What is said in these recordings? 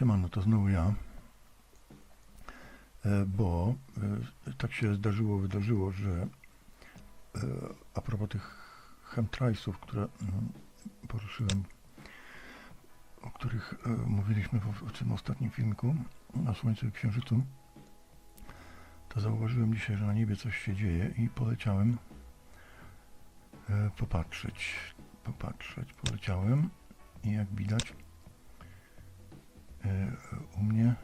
Siemano, to znowu ja. E, Bo e, tak się zdarzyło, wydarzyło, że e, a propos tych chemtrailsów, które mm, poruszyłem, o których mówiliśmy w, tym ostatnim filmiku na Słońcu i Księżycu, to zauważyłem dzisiaj, że na niebie coś się dzieje i poleciałem popatrzeć. Popatrzeć. Poleciałem i jak widać u mnie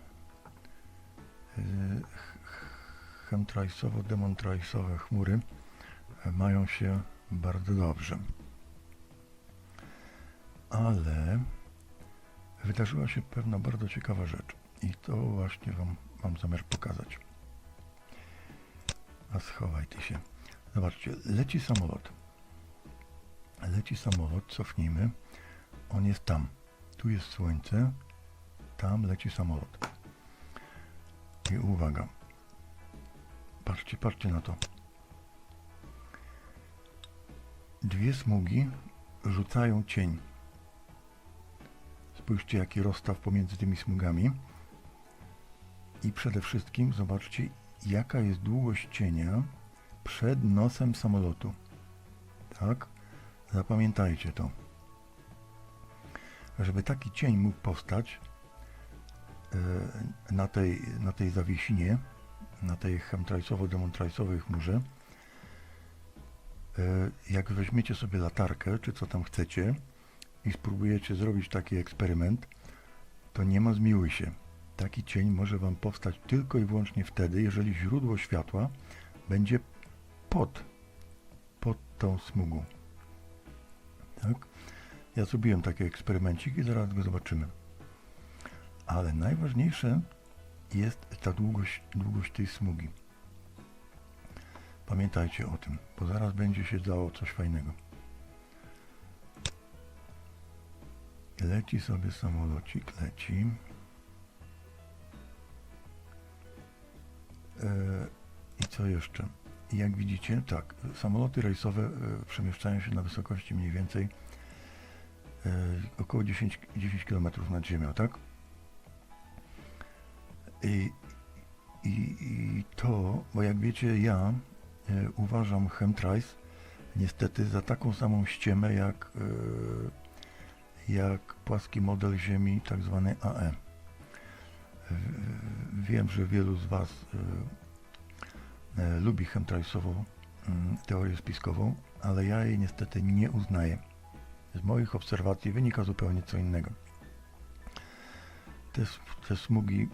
e, ch- ch- chemtrailsowo-demontrailsowe chmury e, mają się bardzo dobrze. Ale wydarzyła się pewna bardzo ciekawa rzecz i to właśnie Wam mam zamiar pokazać. A schowaj ty się. Zobaczcie, leci samolot. Leci samolot, cofnijmy. On jest tam. Tu jest słońce, tam leci samolot. I uwaga. Patrzcie, patrzcie na to. Dwie smugi rzucają cień. Spójrzcie, jaki rozstaw pomiędzy tymi smugami. I przede wszystkim zobaczcie, jaka jest długość cienia przed nosem samolotu. Tak? Zapamiętajcie to. Żeby taki cień mógł powstać na tej, na tej zawiesinie, na tej chemtrailsowo-demontrailsowej chmurze, e, jak weźmiecie sobie latarkę, czy co tam chcecie i spróbujecie zrobić taki eksperyment, to nie ma zmiłuj się. Taki cień może Wam powstać tylko i wyłącznie wtedy, jeżeli źródło światła będzie pod, pod tą smugą. Tak? Ja zrobiłem taki eksperymencik i zaraz go zobaczymy. Ale najważniejsze jest ta długość, długość tej smugi. Pamiętajcie o tym, bo zaraz będzie się działo coś fajnego. Leci sobie samolocik, leci. E, I co jeszcze? Jak widzicie, tak, samoloty rejsowe e, przemieszczają się na wysokości mniej więcej e, około 10, 10 km nad ziemią, tak? I, i, I to, bo jak wiecie, ja e, uważam chemtrails niestety za taką samą ściemę jak, e, jak płaski model Ziemi, tak zwany AE. Wiem, że wielu z Was e, e, lubi chemtrailsową mm, teorię spiskową, ale ja jej niestety nie uznaję. Z moich obserwacji wynika zupełnie co innego. Te, te smugi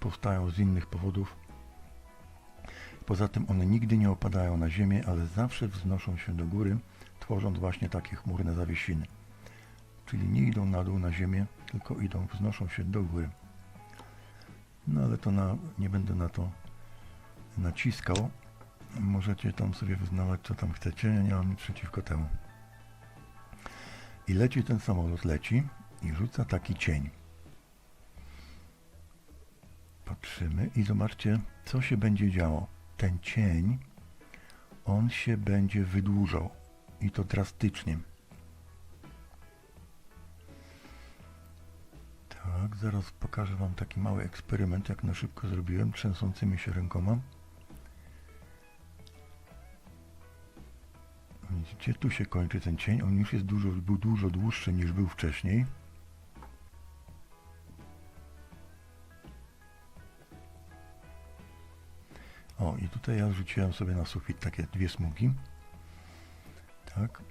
powstają z innych powodów. Poza tym one nigdy nie opadają na ziemię, ale zawsze wznoszą się do góry, tworząc właśnie takie chmurne zawiesiny. Czyli nie idą na dół na ziemię, tylko idą, wznoszą się do góry. No ale to na, nie będę na to naciskał. Możecie tam sobie wyznawać co tam chcecie, ja nie mam nic przeciwko temu. I leci ten samolot, leci i rzuca taki cień. I zobaczcie, co się będzie działo. Ten cień, on się będzie wydłużał i to drastycznie. Tak, zaraz pokażę Wam taki mały eksperyment, jak na szybko zrobiłem, trzęsącymi się rękoma. Widzicie, tu się kończy ten cień, on już jest dużo, był dużo dłuższy niż był wcześniej. O, i tutaj ja rzuciłem sobie na sufit takie dwie smugi. Tak.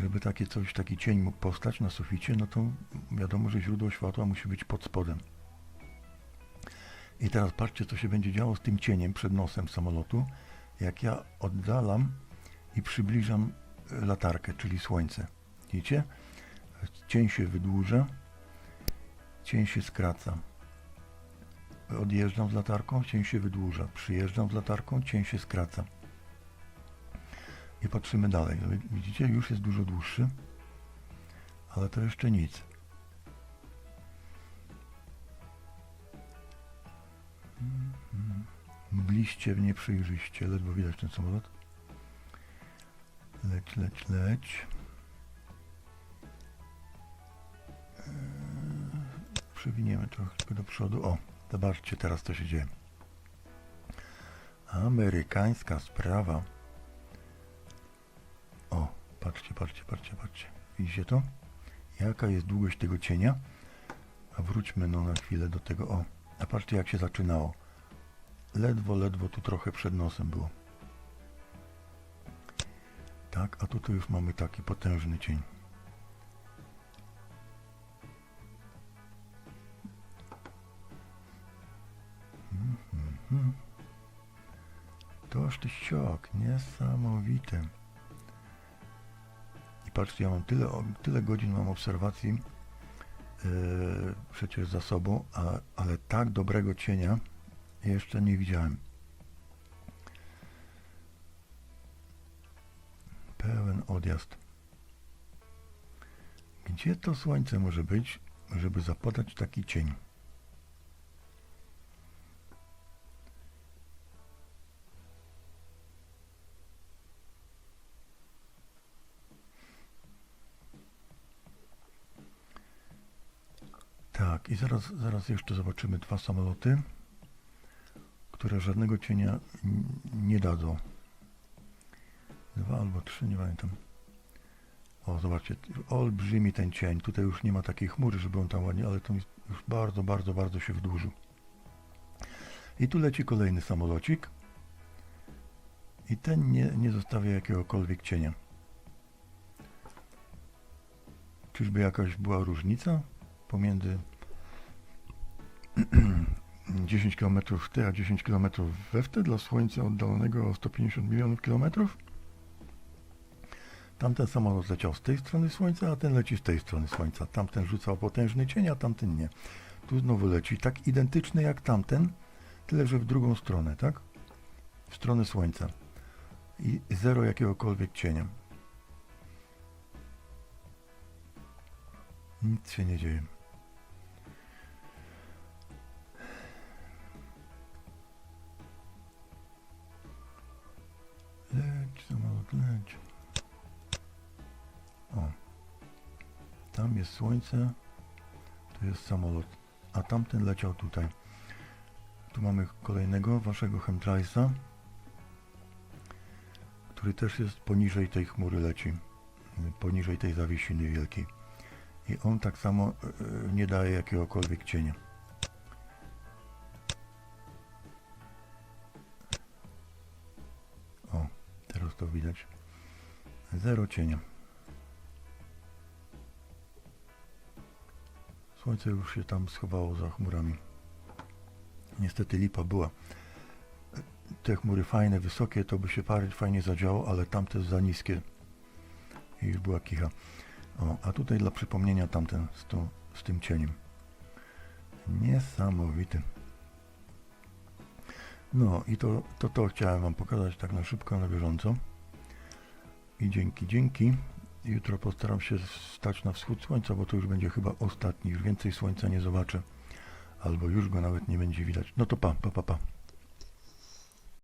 Żeby takie coś, taki cień mógł powstać na suficie, no to wiadomo, że źródło światła musi być pod spodem. I teraz patrzcie, co się będzie działo z tym cieniem przed nosem samolotu, jak ja oddalam i przybliżam e, latarkę, czyli słońce. Widzicie? Cień się wydłuża, cień się skraca. Odjeżdżam z latarką, cień się wydłuża. Przyjeżdżam z latarką, cień się skraca. I patrzymy dalej. No, Widzicie, już jest dużo dłuższy, ale to jeszcze nic. Mgliście, nieprzejrzyście, ledwo widać ten samolot. Leć, leć, leć. Przewiniemy trochę do przodu. O, zobaczcie teraz co się dzieje. Amerykańska sprawa. O, patrzcie, patrzcie, patrzcie, patrzcie. Widzicie to? Jaka jest długość tego cienia? A wróćmy no na chwilę do tego. O, a patrzcie jak się zaczynało. Ledwo, ledwo tu trochę przed nosem było. Tak, a tutaj już mamy taki potężny cień. Ty siok, niesamowite. I patrzcie, ja mam tyle, tyle godzin mam obserwacji yy, przecież za sobą, a, ale tak dobrego cienia jeszcze nie widziałem. Pełen odjazd. Gdzie to słońce może być, żeby zapadać taki cień? Tak, i zaraz, zaraz jeszcze zobaczymy dwa samoloty, które żadnego cienia nie dadzą. Dwa albo trzy, nie pamiętam. O, zobaczcie, olbrzymi ten cień. Tutaj już nie ma takiej chmury, żeby on tam ładnie, ale to już bardzo, bardzo, bardzo się wydłużył. I tu leci kolejny samolocik. I ten nie, nie zostawia jakiegokolwiek cienia. Czyżby jakaś była różnica pomiędzy 10 km w te, a 10 km we w dla Słońca oddalonego o 150 milionów kilometrów? Tamten samolot leciał z tej strony Słońca, a ten leci z tej strony Słońca. Tamten rzucał potężny cień, a tamten nie. Tu znowu leci tak identyczny jak tamten, tyle że w drugą stronę, tak? W stronę Słońca. I zero jakiegokolwiek cienia. Nic się nie dzieje. Słońce, tu jest samolot, a tamten leciał tutaj. Tu mamy kolejnego waszego chemtrailsa, który też jest poniżej tej chmury leci, poniżej tej zawiesiny wielkiej. I on tak samo y, y, nie daje jakiegokolwiek cienia. O, teraz to widać. Zero cienia. Słońce już się tam schowało za chmurami. Niestety lipa była. Te chmury fajne, wysokie, to by się parę fajnie zadziało, ale tamte za niskie. I już była kicha. O, a tutaj dla przypomnienia tamten z, tą, z tym cieniem. Niesamowity. No i to, to to chciałem Wam pokazać tak na szybko, na bieżąco. I dzięki, dzięki. Jutro postaram się stać na wschód słońca, bo to już będzie chyba ostatni. Już więcej słońca nie zobaczę. Albo już go nawet nie będzie widać. No to pa, pa, pa, pa.